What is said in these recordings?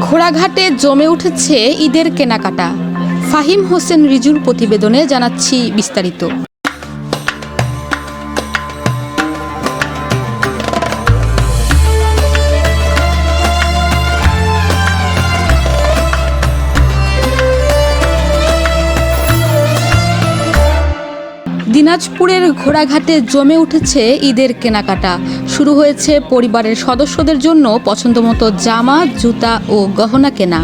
ঘোড়াঘাটে জমে উঠেছে ঈদের কেনাকাটা। ফাহিম হোসেন রিজুর প্রতিবেদনে জানাচ্ছি বিস্তারিত। দিনাজপুরের ঘোড়াঘাটে জমে উঠেছে ঈদের কেনাকাটা। শুরু হয়েছে পরিবারের সদস্যদের জন্য পছন্দমতো জামা, জুতা ও গহনা কেনা।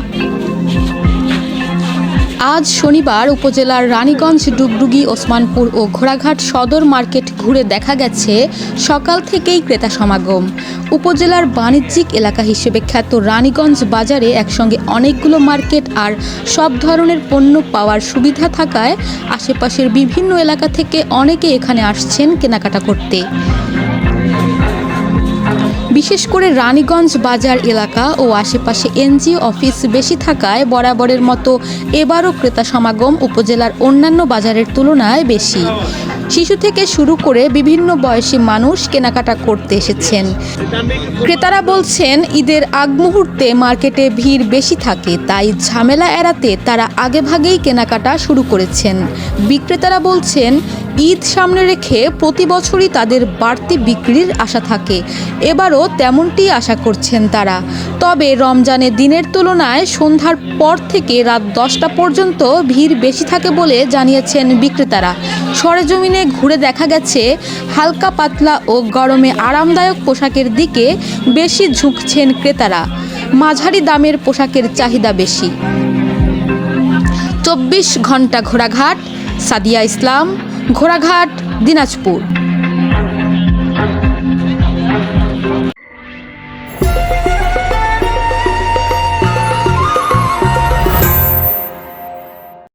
আজ শনিবার উপজেলার রানীগঞ্জ ডুগডুগি ওসমানপুর ও ঘোড়াঘাট সদর মার্কেট ঘুরে দেখা গেছে সকাল থেকেই ক্রেতা সমাগম। উপজেলার বাণিজ্যিক এলাকা হিসেবে খ্যাত রানীগঞ্জ বাজারে একসঙ্গে অনেকগুলো মার্কেট আর সব ধরনের পণ্য পাওয়ার সুবিধা থাকায় আশেপাশের বিভিন্ন এলাকা থেকে অনেকে এখানে আসছেন কেনাকাটা করতে। বিশেষ করে রানীগঞ্জ বাজার এলাকা ও আশেপাশে এনজিও অফিস বেশি থাকায় বরাবরের মতো এবারও ক্রেতা সমাগম উপজেলার অন্যান্য বাজারের তুলনায় বেশি। শিশু থেকে শুরু করে বিভিন্ন বয়সী মানুষ কেনাকাটা করতে এসেছেন। ক্রেতারা বলছেন, ঈদের আগ মুহূর্তে মার্কেটে ভিড় বেশি থাকে, তাই ঝামেলা এড়াতে তারা আগেভাগেই কেনাকাটা শুরু করেছেন। বিক্রেতারা বলছেন ঈদ সামনে রেখে প্রতি বছরই তাদের বাড়তি বিক্রির আশা থাকে। এবারও তেমনটি আশা করছেন তারা। তবে রমজানে দিনের তুলনায় সন্ধ্যার পর থেকে রাত দশটা পর্যন্ত ভিড় বেশি থাকে বলে জানিয়েছেন বিক্রেতারা। সরেজমিনে ঘুরে দেখা গেছে, হালকা পাতলা ও গরমে আরামদায়ক পোশাকের দিকে বেশি ঝুঁকছেন ক্রেতারা। মাঝারি দামের পোশাকের চাহিদা বেশি। চব্বিশ ঘণ্টা ঘোড়াঘাট, সাদিয়া ইসলাম ঘোড়াঘাট দিনাজপুর।